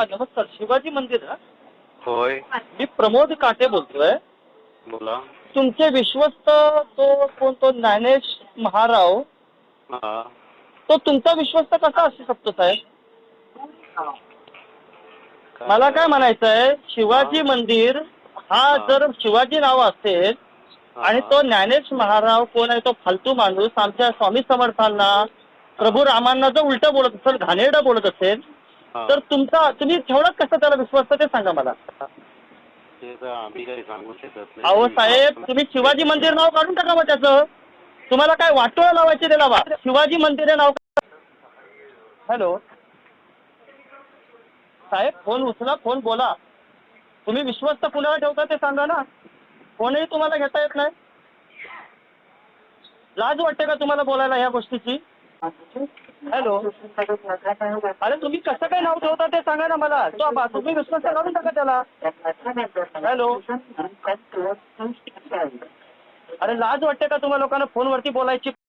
नमस्कार. शिवाजी मंदिर होय. मी प्रमोद काटे बोलतोय. बोला. तुमचे विश्वस्त तो कोण तो ज्ञानेश महाराव हा. तो तुमचा विश्वस्त कसा असू शकतो साहेब? मला काय म्हणायचं आहे शिवाजी मंदिर हा जर शिवाजी नाव असेल आणि तो ज्ञानेश महाराव कोण आहे तो फालतू माणूस आमच्या स्वामी समर्थांना प्रभू रामांना जर उलट बोलत असेल घाणेरडं बोलत असेल. तर तुमचा तुम्ही ठेवलात कसं त्याला विश्वस्त ते सांगा मला. अहो साहेब तुम्ही शिवाजी मंदिर नाव काढून टाका मग त्याचं. तुम्हाला काय वाटोळा लावायचे ते लावा शिवाजी मंदिर नाव हॅलो. साहेब फोन उचला फोन बोला. तुम्ही विश्वस्त कुणाला ठेवता ते सांगा ना. फोनही तुम्हाला घेता येत नाही. लाज वाटते का तुम्हाला बोलायला या गोष्टीची? हॅलो अरे तुम्ही कसं काय नाव ठेवता ते सांगा ना मला. तो बा- तुम्ही विश्वास करून टाका त्याला. हॅलो अरे लाज वाटते का तुम्हाला लोकांना फोनवरती बोलायची?